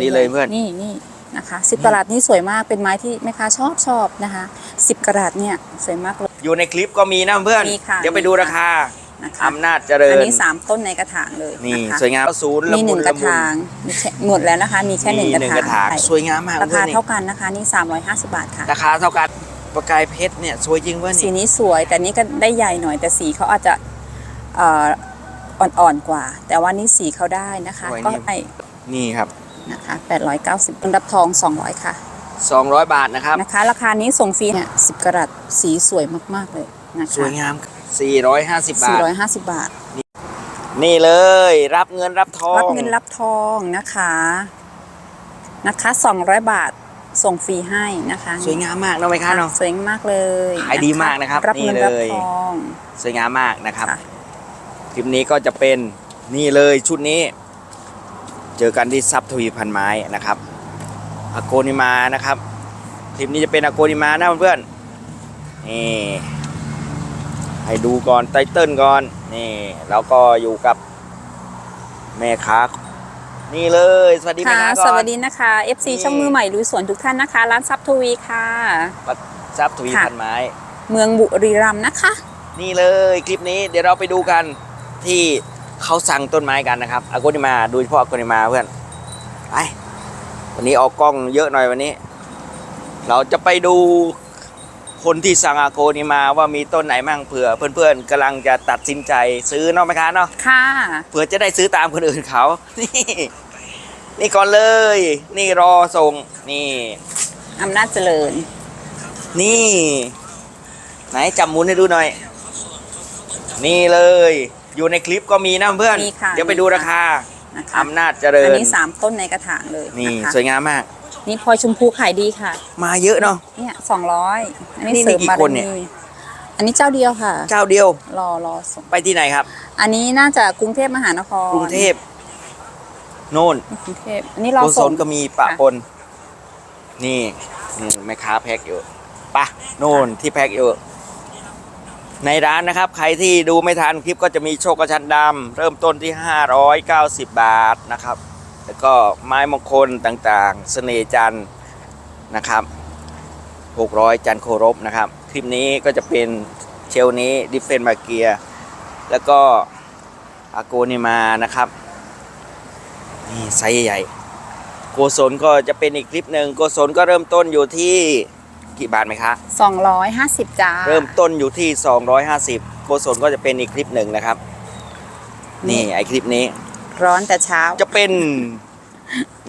นี่เลยเพื่อน นี่นี่นะคะสิบกะรัตนี่สวยมากเป็นไม้ที่แม่ค้าชอบชอบนะคะสิบกะรัตเนี่ยสวยมากเลย อยู่ในคลิปก็มีนะเพื่อน มีค่ะเดี๋ยวไปดูราคานะคะอำนาจเจริญอันนี้สามต้นในกระถางเลยนี่นะคะสวยงามศูนย์ละมีหมุนึ่นงกละระมุนถางมีแค่หมดแล้วนะคะมีแค่หนึ่งมีกระหนึ่งถางกระถางใช่สวยงามมากราเพื่คาอนนี่เท่ากันนะคะนี่ 350 บาทค่ะราคาเท่ากันประกายเพชรเนี่ยสวยจริงเพื่อนสีนี่นี้สวยแต่นี้ก็ได้ใหญ่หน่อยแต่สีเขาอาจจะเอ่ออ่อนๆกว่า แต่ว่านี่สีเขาได้นะคะก็ให้นี่ครับ นะคะ890รับทอง 200 ค่ะ 200 บาทนะครับนะคะ ราคานี้ส่งฟรีเนี่ย10กะรัตสีสวยมากๆเลยนะคะสวยงาม 450 บาท 450 บาท นี่เลยรับเงินรับทอง รับเงินรับทองนะคะนะคะ 200 บาทส่งฟรีให้นะคะ สวยงามมากเนาะไหมคะเนาะสวยมากเลยขายดีมากนะครับรับเงินนี่รับเลยทองสวยงามมากนะครับค่ะคลิปนี้ก็จะเป็นนี่เลยชุดนี้ เจอกันที่ซับทวีพันไม้นะครับอโกนิมานะครับคลิปนี้จะเป็นอโกนิมานะเพื่อนๆนี่ให้ดูก่อนไตเติ้ลก่อนนี่แล้วก็อยู่กับแม่ค้านี่เลยสวัสดีแม่ค่ะค้าก่อนสวัสดีนะคะ FC นี่ช่องมือใหม่ลุยสวนทุกท่านนะคะ ร้านซับทวีค่ะซับทวีค่ะพันไม้ เมืองบุรีรัมย์นะคะ นี่เลยคลิปนี้เดี๋ยวเราไปดูกันที่ เขาสั่งต้นไม้กันนะครับอากุนิมาดูเฉพาะอากุนิมาเพื่อนไปวันนี้ออกกล้องเยอะหน่อยวันนี้ เราจะไปดูคนที่สั่งอาโกนิมาว่ามีต้นไหนมั่งเผื่อ เพื่อนๆกำลังจะตัดสินใจซื้อเนาะไหมคะเนาะค่ะเผื่อจะได้ซื้อตามคนอื่นเขานี่นี่ก่อนเลย นี่รอส่งนี่อำนาจเจริญ นี่ ไหนจับหมุนให้ดูหน่อย นี่เลย อยู่ในคลิปก็มีนะเพื่อนมีค่ะเดี๋ยวไปดูราคานะคะอำนาจเจริอันญนี้3ต้นในกระถางเลยนี่นะคะสวยงามมาก นี่พลอยชมพูขายดีค่ะ มาเยอะเนาะ เนี่ย200อันนี้นี่เสริมมีกี่บารคนเนี่ย มีอันนี้เจ้าเดียวค่ะ เจ้าเดียวรอรอส่งไปที่ไหนครับ อันนี้น่าจะกรุงเทพมหานครกรุงเทพโน่นกรุงเทพอันนี้รอโกศส่ง ลก็มีปะปน นี่นี่แม่ค้าแพ็คอยู่ปะโน่นที่แพ็คอยู่ ในร้านนะครับ ใครที่ดูไม่ทันคลิปก็จะมีโชคกระชันดำเริ่มต้นที่ 590 บาทนะครับ แล้วก็ไม้มงคลต่างๆ เสน่ห์จันนะครับ 600 จันโครบนะครับ คลิปนี้ก็จะเป็นเชลนี้ดิฟเฟนมาเกียแล้วก็อาโกนิมานะครับนี่ไซส์ใหญ่โกศลก็จะเป็นอีกคลิปหนึ่งโกศลก็เริ่มต้นอยู่ที่ กี่บาทไหมคะ 250จ้าเริ่มต้นอยู่ที่ 250โกศลก็จะเป็นอีกคลิปหนึ่งนะครับ นี่ไอคลิปนี้ ร้อนแต่เช้า จะเป็น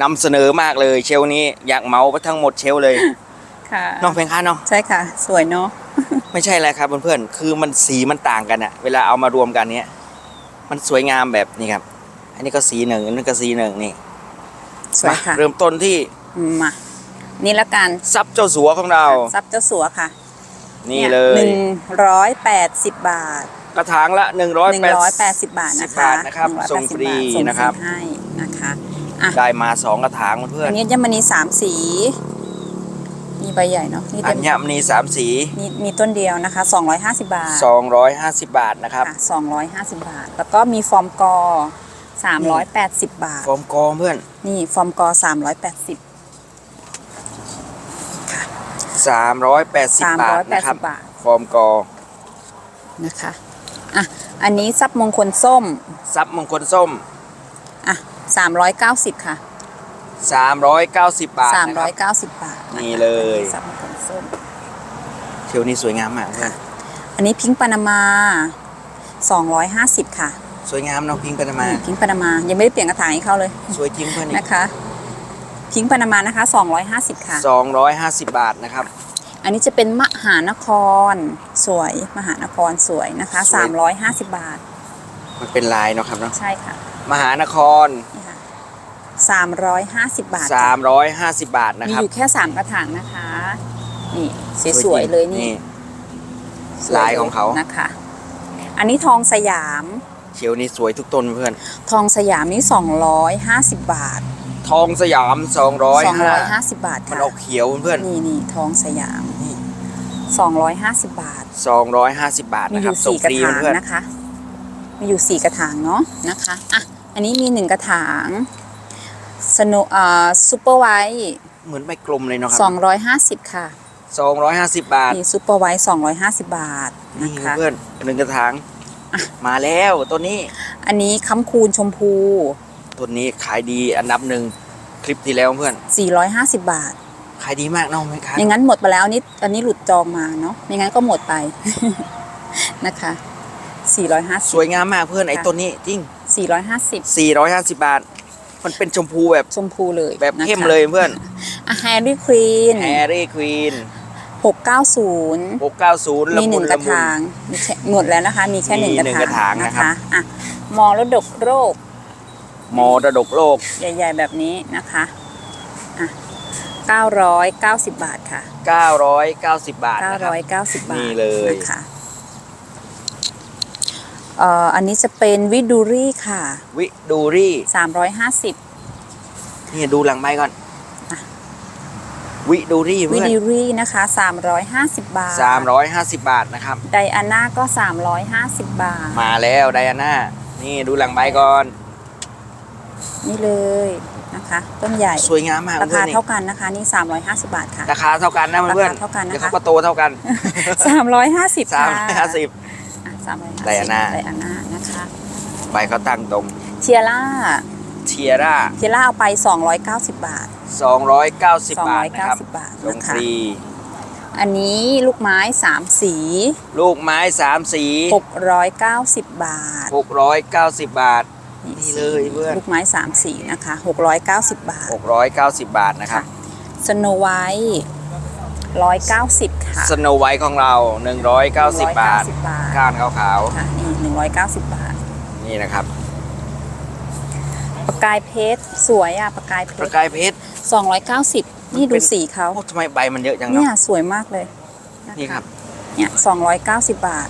นำเสนอมากเลยเชลนี้อยากเหมาไปทั้งหมดเชลเลยค่ะน้องเพลงค้าเนาะใช่ค่ะ สวยเนาะไม่ใช่อะไรครับเพื่อนๆคือมันสีมันต่างกันอะเวลาเอามารวมกันเนี้ยมันสวยงามแบบนี้ครับ อันนี้ก็สีหนึ่งอันนี้ก็สีหนึ่งนี่สวยค่ะมาเริ่มต้นที่มา นี่ละกันซับเจ้าสัวของเราซับเจ้าสัวค่ะ นี่เลยหนึ่งร้อยแปดสิบบาท กระถางละ180หนึ่งร้อยแปดสิบบาทนะคะบาทนะครับ180ส่งฟรีบาทส่งนะครับให้นะคะอะได้มา2กระถางเพื่อนอันนี้ยมณีสามสีมีใบใหญ่เนาะนี่อัเต็มญมณีสามสีมีมีต้นเดียวนะคะสองร้อยห้าสิบบาท250บาทนะครับค่ะสองร้อยห้าสิบบาท แล้วก็มีฟอร์มกอสามร้อยแปดสิบบาท ฟอร์มกองเพื่อน นี่ฟอร์มกอสามร้อยแปดสิบ 380 บาทนะครับ 380บาท ฟอร์มกอนะคะอะอันนี้ซับมงคลส้มซับมงคลส้มอะสามร้อยเก้าสิบค่ะ 390 บาทสามนะคร้รัอบยเก้าสิบบาทนะคะนี่เลยซับมงคลส้มเชลนี้สวยงามมากเพื่อนอันนี้พิงค์ปานามาสองร้อยห้าสิบค่ะ สวยงามเนาะพิงค์ปานามา พิงค์ปานามา ยังไม่ได้เปลี่ยนกระถางให้เขาเลย สวยจริงเพื่อนนี่นะคะ พิงค์ปานามานะคะสองร้อยห้าสิบค่ะ 250 บาทนะครับ อันนี้จะเป็นมหานครสวยมหานครสวยนะคะ สวยสามร้อยห้าสิบบาท มันเป็นลายเนาะครับเนาะใช่ค่ะมหานคร นี่ค่ะสามร้อยห้าสิบบาท350 บาทนะมีครับอยู่แค่สามกระถางนะคะ นี่สวยๆเลยนี่สวลายของเขานะคะ อันนี้ทองสยามเชลนี้สวยทุกต้นเพื่อน ทองสยามนี่สองร้อยห้าสิบบาท ทองสยามสองร้อยห้า205สิบบาทมันค่ะ ออกเขียวเพื่อน นี่นี่ทองสยามนี่สองร้อยห้าสิบบาท 250 บาทมีนะอครับยู่ส่งสี่กระฟรีถางเพื่อนนะคะ มีอยู่สี่กระถางเนาะนะคะอะอันนี้มีหนึ่งกระถางสโนอ่าซูเปอร์ไวท์เหมือนใบกลมเลยเนาะคสอรับงร้อยห้าสิบค่ะสองร้อยห้าสิบบาท นี่ซูเปอร์ไวท์สองร้อยห้าสิบบาทนี่นะคะ เพื่อนหนึ่งกระถาง มาแล้วตัวนี้ อันนี้ค้ำคูณชมพู ตัวนี้ขายดีอันดับหนึ่งคลิปที่แล้วเพื่อน 450 บาท ขายดีมากเน้องไหมครับอย่างนั้นหมดไปแล้วอันนี้อันนี้หลุดจองมาเนาะไม่งั้นก็หมดไป นะคะ 450 สวยงามมากเพื่อนไอ้ค่ะ ตัวนี้จริง 450 450 บาท มันเป็นชมพูแบบชมพูเลยแบบนะคะเข้มเลยเพื่อนอะแฮร์รี่ควีนแฮร์รี่ควีน690 690มีหนึ่งกระถางมีแค่หมดแล้วนะคะ มีแค่หนึ่งมีกระหนึ่งถางกระถางนะครับอะมอรดกโรค มอระดกโลก ใหญ่ ๆ แบบนี้นะคะอะ990 บาทค่ะ 990 บาทนะครับ 990 บาทนี่เลย นะคะเอ่ออันนี้จะเป็นวิดูรี่ค่ะ วิดูรี่ 350 นี่ดูหลังไม้ก่อน อะ วิดูรี่วิเพื่อนดูรี่นะคะ 350 บาท 350 บาทนะครับ ไดอาน่าก็ 350 บาท มาแล้วไดอาน่า นี่ดูหลังไม้ก่อน นี่เลยนะคะต้นใหญ่สวยงามมากราเพื่คาอนนี่เท่ากันนะคะ นี่ 350 บาทค่ะ ราคาเท่ากันนะเพื่อนราคาเท่ากันนะคะเดี๋ยวเขาก็โตเท่ากัน 350ค่ะ350อะ350ไดอาน่าไดอาน่านะคะใบเขาตั้งตรงเทียร่าเทียร่าเทียร่าเอาไป 290 บาท 290 บาทนะครับ290บาทลงนะฟคะรีอันนี้ลูกไม้3สี ลูกไม้สามสี690บาท690บาท นี่เลยเพื่อนลูกไม้3สีนะคะ690 บาท 690 บาทนะครับสโนไวท์190ค่ะสโนไวท์ของเรา 190 บาท190บาท ก้านขาวค่ะนี่190บาท ๆนี่นะครับประกายเพชรสวยอะประกายเพประชรกายเพชร290นี่ดูเป็น สีเขาโอ้ทำไมใบมันเยอะจังเนี่เนาะยสวยมากเลยะะนี่ครับเนี่ย290บาท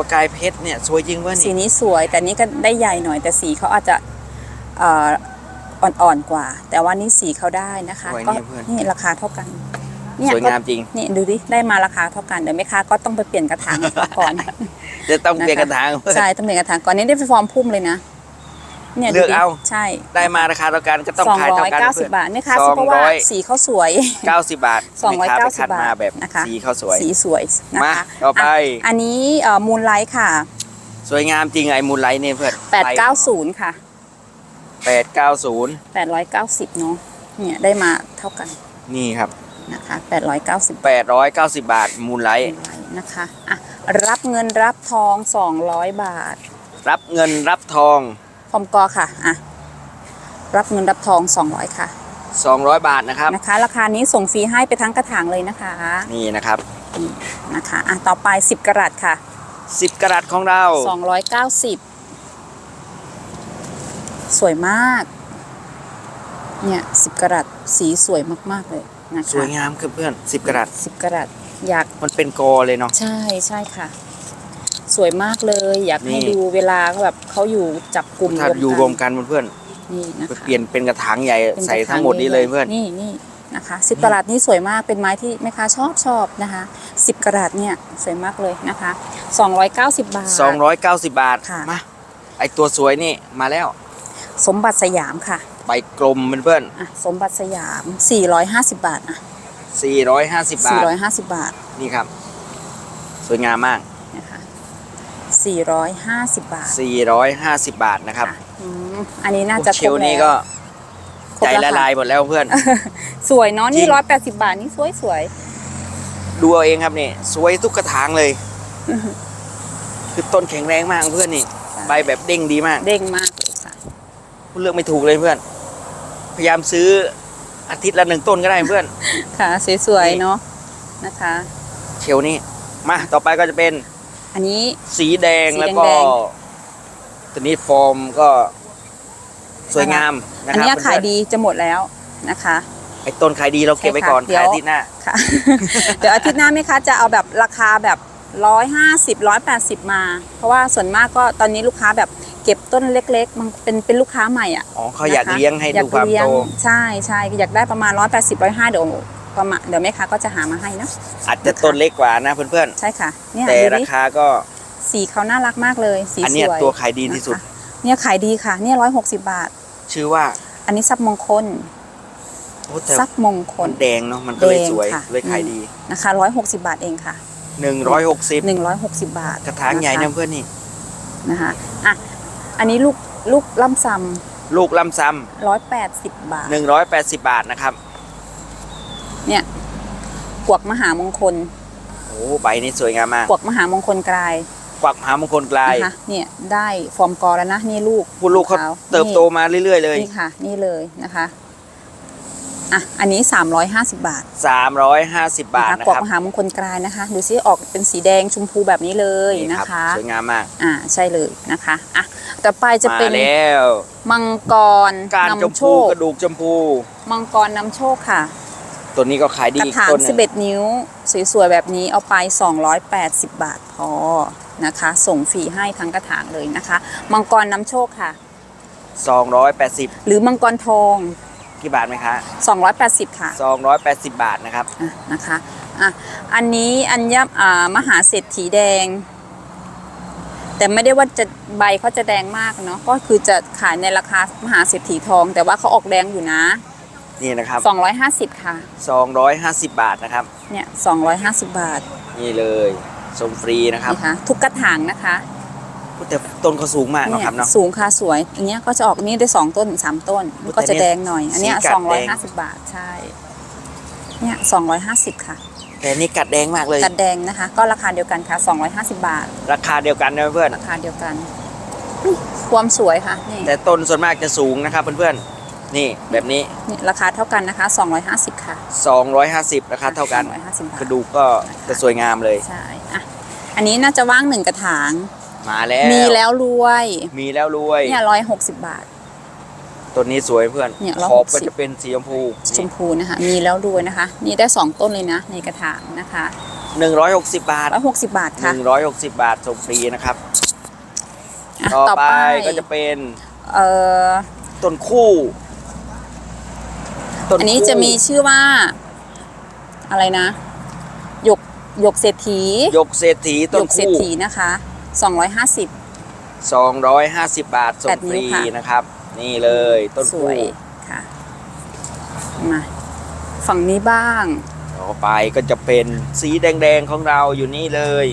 ประกายเพชรเนี่ยสวยจริงเว่าสีนี่นี้สวยแต่นี้ก็ได้ใหญ่หน่อยแต่สีเขาอาจจะเอ่ออ่อนๆกว่า แต่ว่านี่สีเขาได้นะคะสวยก็นี่เพื่อนนี่ราคาเท่ากันสวยงามจริง นี่ดูดิได้มาราคาเท่ากันเดี๋ยวแม่ค้าก็ต้องไปเปลี่ยนกระถางก่อน จะต้องเปลี่ยนกระถางใช่ต้องเปลี่ยนกระถางก่อนนี้ได้ไปฟอร์มพุ่มเลยนะ เนี่ยเลือกดูดิเอา ใช่ได้มาราคาเท่ากันก็ต้องสองขายร้เท่าอยกันเก้าสิบบาทแม่ค้าซื้อเพราะว่าสีเขาสวยเก้าสิบบาทสองร้อยแม่ค้เก้าไปสิบคัดบาทมาแบบนะคะสีเขาสวยสีสวยนะมาคะต่อไปะอันนี้มูลไลท์ค่ะ สวยงามจริงไอ้มูลไลท์เนี่ยเพื่อน890 ค่ะแปดเก้าศูนย์890เนาะเนี่ยได้มาเท่ากันนี่ครับ นะคะ890แปดร้อยเก้าสิบบาทมูลไลท์มูลไลท์นะคะอะรับเงินรับทอง 200 บาท รับเงินรับทอง พร้อมกอค่ะอะรับเงินรับทอง 200 ค่ะ 200 บาทนะครับนะคะ ราคานี้ส่งฟรีให้ไปทั้งกระถางเลยนะคะนี่นะครับนี่นะคะอะต่อไป 10 กรัตค่ะ 10 กรัตของเรา 290 สวยมากเนี่ย10กรัตสีสวยมาก ๆ เลยนะคะสวยงามครับเพื่อน10กรัต10กรัตอยากมันเป็นกอเลยเนาะใช่ใช่ค่ะ สวยมากเลย อยากให้นี่ ดูเวลาแบบเขาอยู่จับกลุ่มถ้าอยู่รวมกันเพื่อนนี่นะๆไปคะเปลี่ยนเป็นกระถางใหญ่เป็นใส่กระถาทั้งหมดนี้เลยเพื่อน นี่นี่นะคะสิบกระดาษนี่สวยมากเป็นไม้ที่แม่ค้าชอบชอบนะคะสิบกระดาษเนี่ยสวยมากเลยนะคะ290บาท 290 บาทค่ะ มาไอตัวสวยนี่มาแล้วสมบัติสยามค่ะใบกลมเพื่อนอะสมบัติสยาม450บาทอะๆ450 บาท450บาท นี่ครับ สวยงามมากนะคะ 450 บาท 450 บาทนะครับค่ะอืมอันนี้น่าจะเชครบลนี้แล้วก็ครบใจแวละค่ะลายหมดแล้วเพื่อน สวยเนาะจรินี่งร้อยแปดสิบาทนี่สวยสวยดูเอาเองครับนี่สวยทุกกระถางเลย คือต้นแข็งแรงมากเพื่อนนี่ ใบแบบเด้งดีมาก เด้งมากเลยค่ะเลือกไม่ถูกเลยเพื่อน พยายามซื้ออาทิตย์ละหนึ่งต้นก็ได้เพื่อน ค่ะสวยนี่ๆเนาะนะคะ เชลนี้มาต่อไปก็จะเป็น อันนี้ สีแดงสีแล้วก็แดงตัวนี้ฟอร์มก็สวยงามนะอันครับเนี้ยเพื่ขายอนดีจะหมดแล้วนะคะๆไอ้ต้นขายดีเราเก็บไว้ก่อนใช่ค่ะขายเดี๋ยว อาทิตย์หน้า ค่ะ เดี๋ยวอาทิตย์หน้าไหมคะจะเอาแบบราคาแบบร้อยห้าสิบร้อยแปดสิบมา เพราะว่าส่วนมากก็ตอนนี้ลูกค้าแบบเก็บต้นเล็กๆมันเป็นเป็นลูกค้าใหม่อะ อ๋อเขาอยากนะคะเลี้ยงให้อยดูความเลี้ยโตงใช่ใช่อยากได้ประมาณร้อยแปดสิบร้อยห้าเดี๋ยว ประมาณเดี๋ยวแม่ค้าก็จะหามาให้นะอาจจะต้นเล็กกว่านะเพื่อนใช่ค่ะเนี่ยๆแต่ดูราดิคาก็สีเขาน่ารักมากเลยสีอันสเนี้ยวยตัวขายดีที่สุดนะคะเนี่ยขายดีค่ะ เนี่ยร้อยหกสิบาท ชื่อว่า อันนี้ซับมงคลโอ้แต่ซับมงคมัลนแดงเนาะมันก็เลยแดงสวยค่ะเลยขายดีนะคะร้อยหกสิบาทเองค่ะหนึ่งร้อยหกสิบหนึ่งร้อยหกสิบาท กระถางใหญ่คนะเพื่อนนี่นะคะอะอันนี้ลูกลูกล่ำซลูกลำซ้ำร้อยแปดสิบบาทำหนึ่งร้อยแปดสิบบาทนะครับ เนี่ยกวกมหามงคลโอ้ใบนี้สวยงามมากกวกมหามงคลกลายกวักมหามงคลกลายนะคะเนี่ยได้ฟอร์มกอแล้วนะนี่ลูกพูดลูกเขาขวเติบโตมาเรื่อยๆเลยนี่ค่ะ นี่เลยนะคะอะอันนี้ 350 บาท 350 บาทนะคะนะกวกครับมหามงคลกลายนะคะดูซิออกเป็นสีแดงชมพูแบบนี้เลยนี่นะครับคะสวยงามมากอ่าใช่เลยนะคะอะต่อไปจะมาเป็นแล้วมังกรการชมนำโชพูคกระดูกชมพู มังกรนำโชคค่ะ ตัวนี้ก็ขายดีกระอีกถางต้นหนึ่ง11 นิ้ว สวยๆ แบบนี้เอาไป 280 บาทพอนะคะ ส่งฟรีให้ทั้งกระถางเลยนะคะ มังกรนำโชคค่ะ280หรือมังกรทอง กี่บาทไหมคะ280 ค่ะ280บาทนะครับ อะนะคะอะอันนี้อัญญอ่ามหาเศรษฐีแดง แต่ไม่ได้ว่าจะใบเขาจะแดงมากเนาะก็คือจะขายในราคามหาเศรษฐีทอง แต่ว่าเขาออกแดงอยู่นะ นี่นะครับ 250 ค่ะ 250 บาทนะครับ เนี่ย250 บาท นี่เลยส่งฟรีนะครับ นี่ค่ะ ทุกกระถางนะคะแต่ต้นเขาสูงมากเนอะเนี่ยครับเนาะ สูงค่ะสวย อันเนี้ยก็จะออกนี่ได้สองต้นสามต้นอุ๊ยก็จะแต่เนี่ยแดงหน่อย อันเนี้ยสีกัสดองร้อยแดห้างสิบบาทใช่ เนี่ยสองร้อยห้าสิบค่ะ แต่นี่กัดแดงมากเลย กัดแดงนะคะ ก็ราคาเดียวกันค่ะสองร้อยห้าสิบบาท ราคาเดียวกันนะเพื่อนราคาเดียวกันนี่ความสวยค่ะ นี่ แต่ต้นส่วนมากจะสูงนะครับเพื่อนๆ นี่แบบนี้ นี่ราคาเท่ากันนะคะสองร้อยห้าสิบค่ะ 250ราคาเท่ากันสองร้อยห้าสิบบาท กระดูกก็จะสวยงามเลย ใช่อะอันนี้น่าจะว่างหนึ่งกระถาง มาแล้วมีแล้วรวยมีแล้วรวยเนี่ยร้อยหกสิบบาทต้นนี้สวยเพื่อนเนี่ยขอบก็160จะเป็นสีชมพูชมพูนะคะ มีแล้วรวยนะคะ นี่ได้สองต้นเลยนะ ในกระถางนะคะหนึ่งร้อยหกสิบบาท ร้อยหกสิบบาทหค่ะนึ่งร้อยหกสิบบาทส่งฟรีนะครับ อะต่อต่อไปไปก็จะเป็นเอ่อต้นคู่ ต้อันนี้คู่จะมีชื่อว่า อะไรนะหยกหยกเศรษฐียกเศรษฐีหต้ยนกเศรษคู่ฐีนะคะ250 250 บาทส่แปงดฟนิ้รีวค่ะ นะครับ นี่เลยต้นสคู่วยค่ะ มา ฝั่งนี้บ้าง ต่อไปก็จะเป็นสีแดงๆของเราอยู่นี่เลย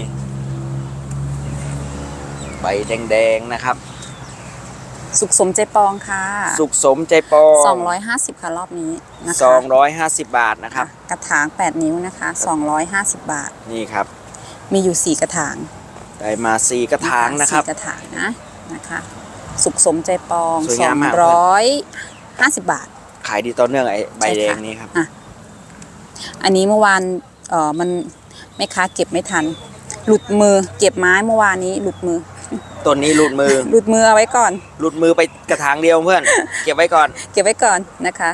ใบแดงๆนะครับ สุขสมใจปองค่ะสุขสมใจปอง250 ค่ะรอบนี้นะคะ250 บาทนะครับ กระถาง 8 นิ้วนะคะ 250 บาท นี่ครับ มีอยู่ 4 กระถาง ได้มาสีกระถางนะครับสี่กระถางนะนะคะ สุขสมใจปองสวยงามมาก250 บาท ขายดีต่อเนื่องไอ้ใบใช่แดค่ะงนี้ครับอะอันนี้เมื่อวานเออมันแม่ค้าเก็บไม่ทัน หลุดมือเก็บไม้เมื่อวานนี้หลุดมือ ต้นนี้หลุดมือหลุดมือเอาไว้ก่อน หลุดมือไปกระถางเดียวเพื่อน เก็บไว้ก่อน เก็บไว้ก่อนนะคะ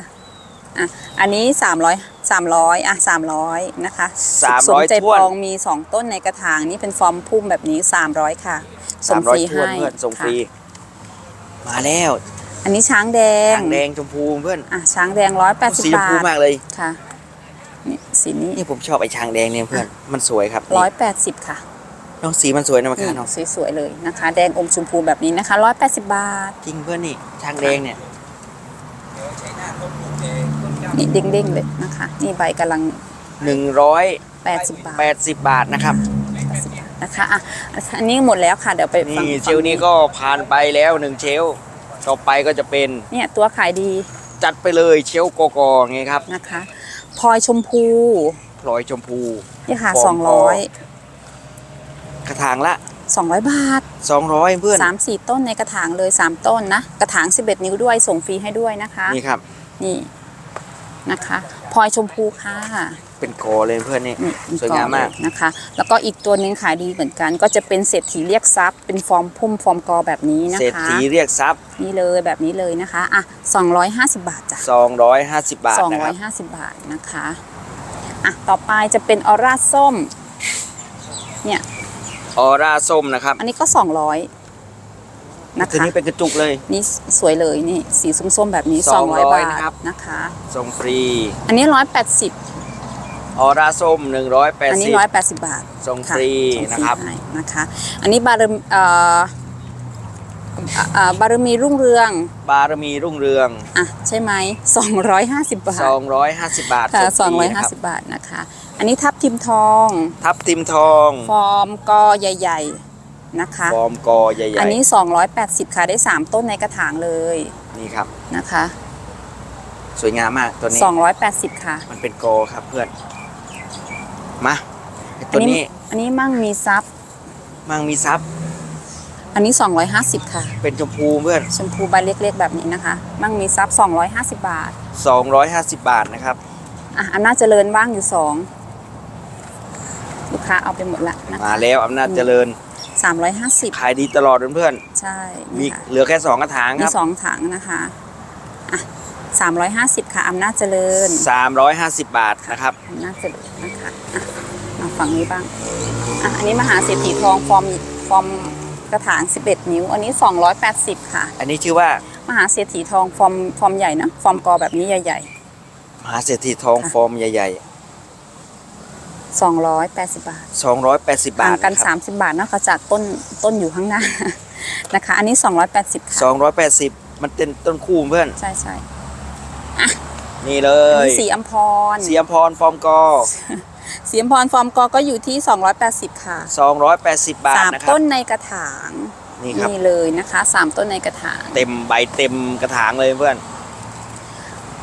อะอันนี้ 300 300อะ300นะคะ300สุขสมใจถ้วนปองมี 2 ต้นในกระถางนี่เป็นฟอร์มพุ่มแบบนี้ 300 ค่ะส่งฟรี300ถ้วนให้เพื่อนส่งฟรีค่ะมาแล้ว อันนี้ช้างแดงทางแดงชมพูเพื่อนอะช้างแดงสี180ชมบาพูทมากเลยค่ะนี่สีนี้นี่ผมชอบไอ้ช้างแดงเนี่ยเพื่อนมันสวยครับ180ค่ะ น้องสีมันสวยนะมันนี่ค่ะน้องสวยๆเลยนะคะ แดงอมชมพูแบบนี้นะคะ180บาทจริงเพื่อนนี่ช้างแดงเนี่ยนี่เด้งๆเลยนะคะ นี่ใบกำลัง180 80บาทบาทนะครับนะคะอะอันนี้หมดแล้วค่ะเดี๋ยวไปฟังนี่ฝั่งเชลนี้ก็ผ่านไปแล้วหนึ่งเชลต่อไปก็จะเป็นเนี่ยตัวขายดี จัดไปเลยเชลกอกอไงครับนะคะพลอยชมพูพลอยชมพูนี่ค่ะฟอร์มพอ200ก ระถางละ 200 บาท 200 เพื่อน 3 4 ต้นในกระถางเลย 3 ต้นนะ กระถาง 11 นิ้วด้วยส่งฟรีให้ด้วยนะคะ นี่ครับ นี่นะคะพลอยชมพูค่ะ เป็นกอเลยเพื่อนนี่นี่สวยงามมากก่อนเลยนะคะ แล้วก็อีกตัวหนึงขายดีเหมือนกัน ก็จะเป็นเศรษฐีเรียกทรัพย์ เป็นฟอร์มพุ่มฟอร์มกอแบบนี้นะเศรษคะฐีเรียกทรัพย์นี่เลยแบบนี้เลยนะคะอะ250 บาทจ้ะ250 บาทนะครับ250 บาทนะคะอะต่อไปจะเป็นออร่าส้มเนี่ย ออร่าส้มนะครับ อันนี้ก็200นะตัวคะนี้เป็นกระจุกเลย นี่สวยเลยนี่สีส้มๆแบบนี้200 200บาทนะครับ นะคะ ส่งฟรี อันนี้180ออร่าส้ม อันนี้180 180บาทส่งค่ะฟรีส่งฟนะครับ ให้นะคะ อันนี้บารมเอ่ออะอ่าบารมีรุ่งเรืองบารมีรุ่งเรือง อะใช่ไหม250บาท250 บาทค่ะส่งฟรีนะครับ250บาทนะคะ อันนี้ทับทิมทอง ทับทิมทอง ฟอร์มกอใหญ่ ๆนะคะ ฟอร์มกอใหญ่อันนี้ 280 ค่ะ ได้ 3 ต้นในกระถางเลยๆนี่ครับ นะคะ สวยงามมากตัวนี้ 280 ค่ะ มันเป็นกอครับเพื่อน มาไอ้อัตันวนี้นี้อันนี้มั่งมีซับ มังมีซับ อันนี้ 250 ค่ะ เป็นชมพูเพื่อน ชมพูใบเล็กๆแบบนี้นะคะ มั่งมีซับ 250 บาท 250 บาทนะครับ อะอำนาจเจริญว่างอยู่สองลูก ค้าเอาไปหมดละนะมาคะ แล้วอำนาจเจริญ350ขายดีตลอดเพื่อนใช่ๆมีนี่ค่ะเหลือแค่สองกระถางมีครับสองถังนะคะอะ350ค่ะอำนาจเจริญ350บาทนะครับอำนาจเจริญนะคะอะมาฝั่งนี้บ้างอะอันนี้มหาเศรษฐีทองฟอร์มฟอร์มกระถาง11นิ้ว อันนี้280ค่ะ อันนี้ชื่อว่ามหาเศรษฐีทองฟอร์มฟอร์มใหญ่นะฟอร์มกอแบบนี้ใหญ่ มหาเศรษฐีทองค่ะ ฟอร์มใหญ่ ๆ 280 บาทๆ280 บาห่าทงกันนะครับ30 บาทนะคะจากต้นต้นอยู่ข้างหน้า นะคะ อันนี้ 280ค่ะ280 มันเป็นต้นคู่เพื่อน ใช่ใช่นี่เลอันยนี้สีอัมพรเสียมพรฟอร์มกอ สีอัมพรฟอร์มกอก็อยู่ที่ 280 ค่ะ280 บาทสามนะครับต้นในกระถางนี่ครับนี่เลยนะคะสามต้นในกระถาง เต็มใบเต็มกระถางเลยเพื่อน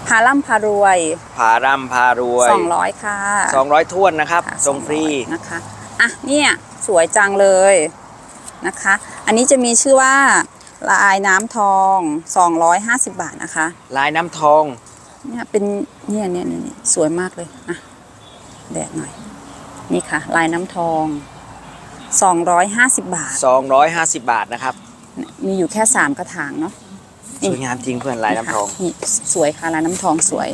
พาล่ำพารวยผาร่ำพารวย 200 ค่ะ200ท้วนนะครับค่ะส่งฟรี 200นะคะอะเนี่ยสวยจังเลยนะคะ อันนี้จะมีชื่อว่าลายน้ำทอง 250 บาทนะคะ ลายน้ำทอง เนี่ยเป็นเนี่ยเนี่ยเนี่ยเนี่ยสวยมากเลยอะแดดหน่อย นี่ค่ะ ลายน้ำทอง 250 บาท 250 บาทนะครับ มีอยู่แค่ 3 กระถางเนาะนี่ สวยงามจริงเพื่อนลายน้ำทองนี่สวยค่ะลายน้ำทองสวย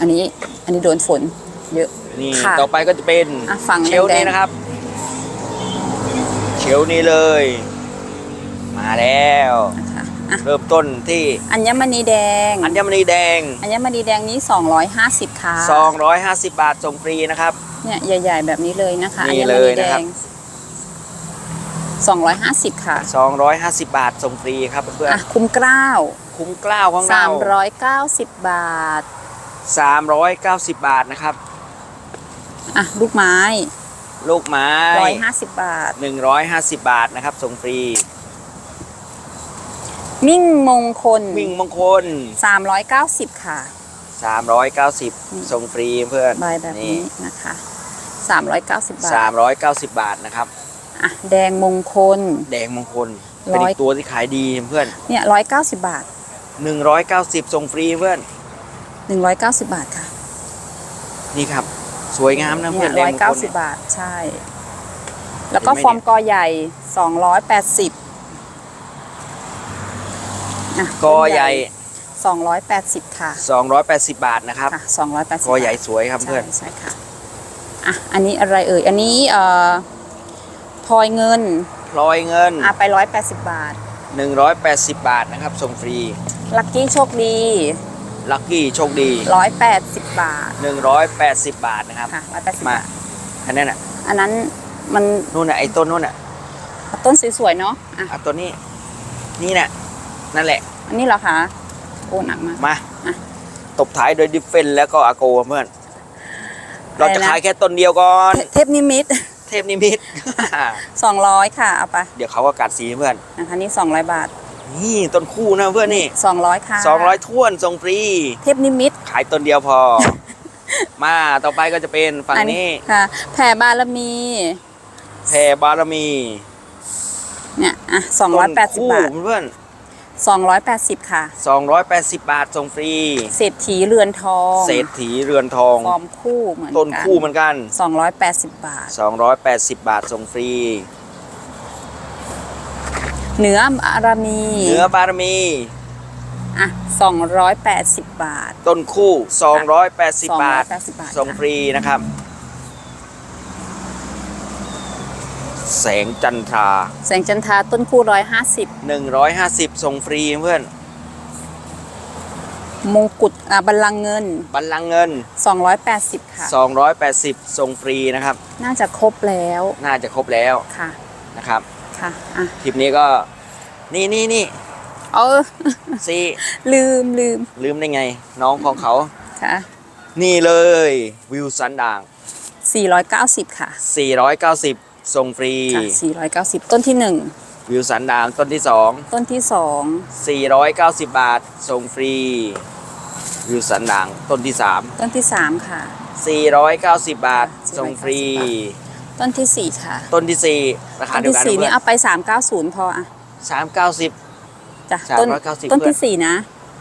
อันนี้อันนี้โดนฝนเยอะนี่ค่ะต่อไปก็จะเป็นอะฝั่งเชลฟ์แดนี้งๆนะครับ เชลฟ์นี้เลย มาแล้วนะคะอะเริ่มต้นที่ อัญมณีแดง อัญมณีแดง อัญมณีแดงนี้ 250ค่ะ250 บาทส่งฟรีนะครับ เนี่ยใหญ่ ๆ แบบนี้เลยนะคะนี่อัญมเลณียแดนะครับง 250 ค่ะ250 บาทส่งฟรีครับเพื่อนอะคุ้มเกล้าวๆคุ้มกล้าวของเรา390 บาท 390 บาทนะครับ อะลูกไม้ลูกไม้150 บาท 150 บาทนะครับส่งฟรี มิ่งมงคลมิ่งมงคล 390 ค่ะ 390 ส่งฟรีเพื่อนใบแบบนี้นะคะ 390 บาท 390 บาทนะครับ อะแดงมงคล แดงมงคลเป็นร้อย อีกตัวที่ขายดีเพื่อนเนี่ย190บาท190ส่งฟรีเพื่อน190บาทค่ะนี่ครับ สวยงามนะเนี่เพื่อยนแดงมงคล190เนี่ยบาทใช่ แล้วก็เห็นไหมฟอร์มกอใหญ่280ะกอใหญ่280ค่ะ280 บาทนะครับค่ะ280กอใหญ่สวยครับใช่เพื่อน ใช่ค่ะอะอันนี้อะไรเอ่ยอันนี้เอ่อ พลอยเงินพลอยเงินอะไป 180 บาท 180 บาทนะครับส่งฟรี ลัคกี้โชคดี ลัคกี้โชคดี 180 บาท180 บาทนะครับ ค่ะ180มาบาทอันนั้นอะอันนั้นมันนู่นน่ะไอ้ต้นนู่นน่ะต้นสวยๆเนาะอะอะตัวนี้ นี่น่ะนั่นแหละ อันนี้เหรอคะโอ้หนักมาก มา อะตบท้ายโดยดิฟเฟนแล้วก็อาโกเพื่อน เราจะอะไรนะ ขายแค่ต้นเดียวก่อน เทเทพนิมิต เทพนิมิต 200ค่ะเอาไปเดี๋ยวเขาก็กัดสีเพื่อนนะคะนี่200บาท นี่ต้นคู่นะเพื่อนนี่200ค่ะ200ท้วนส่งฟรี เทพนิมิตขายต้นเดียวพอ มาต่อไปก็จะเป็นฝั่งอันี้ค่ะ แผ่บารมีแผ่บารมี เนี่ยอะต้น280คู่บาทเพื่อน 280 ค่ะ 280 บาทส่งฟรี เศรษฐีเรือนทองเศรษฐีเรือนทอง ฟอร์มคู่เหมือนกันต้นคู่เหมือนกัน 280 บาท 280 บาทส่งฟรีเหนือบารมีเนื้อบารมีอะ280 บาท ต้นคู่ 280 บาท 280 บาทส่งฟรีนะครับ แสงจันทรา แสงจันทราต้นคู่150 150 ส่งฟรีเพื่อนมงกุฎอะบัลลังก์เงิน บัลลังก์เงิน 280 ค่ะ 280 ส่งฟรีนะครับ น่าจะครบแล้วน่าจะครบแล้วค่ะนะครับค่ะอะคลิปนี้ก็นี่นี่นี่เออ ซีลืมลืมลืมได้ไง น้องของเขา ค่ะนี่เลยวิวสันด่าง 490 ค่ะ 490 ส่งฟรี ค่ะ490 ต้นที่หนึ่งวิวสันด่างต้นที่ต้นที่สอง2 490 บาท ส่งฟรี วิวสันด่างต้นที่ ต้นที่สามค่ะ 3 490 บาท ส่งฟรี ต้นที่สี่ค่ะ ต้นที่ 4 ราคาต้นเดียวที่ กันสี่เพื่นี่อนเอาไป 390 พออะ390จ้ะต้น390ต้นเพื่อนที่สี่นะ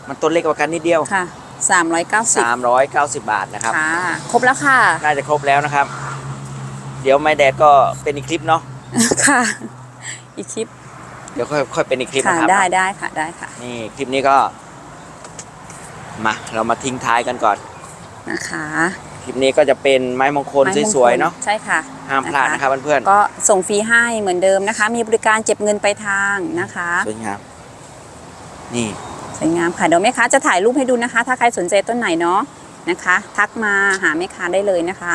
มันต้นเล็กกว่ากันนิดเดียว ค่ะ 390 390 บาทนะครับ ค่ะ ครบแล้วค่ะ น่าจะครบแล้วนะครับ เดี๋ยวไม่แดดก็เป็นอีกคลิปเนาะค่ะ อีกคลิปเดี๋ยวค่อยค่อยเป็นอีกคลิปค่ะนะครับได้ได้ค่ะได้ค่ะนี่คลิปนี้ก็ มาเรามาทิ้งท้ายกันก่อน นะคะคลิปนี้ก็จะเป็นไม้มงคลไม้มงคสวยๆเนาะใช่ค่ะห้ามพลาดนะครับเพื่อนก็ส่งฟรีให้เหมือนเดิมนะคะ มีบริการเก็บเงินไปลายทางนะคะๆสวยงามนี่ สวยงามค่ะเดี๋ยวแม่ค้าจะถ่ายรูปให้ดูนะคะ ถ้าใครสนใจต้นไหนเนาะนะคะ ทักมาหาแม่ค้าได้เลยนะคะ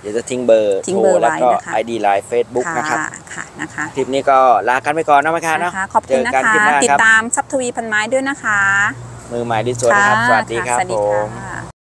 เดี๋ยวจะทิ้งเบอร์ทิ้งเบอร์โทแล้วก็ไว้นะคะ ID Line Facebook ค่ะนะครับค่ะนะคะคลิปนี้ก็ลากันไปก่อนนะแม่ค้าเนาะนะคะขอบคุณนะเจอกันคะคลิปหน้าติดครับตามซับทวีพันไม้ด้วยนะคะมือใหม่ที่สวยนะครับ สวัสดีครับะสวัสผดีม ค่ะ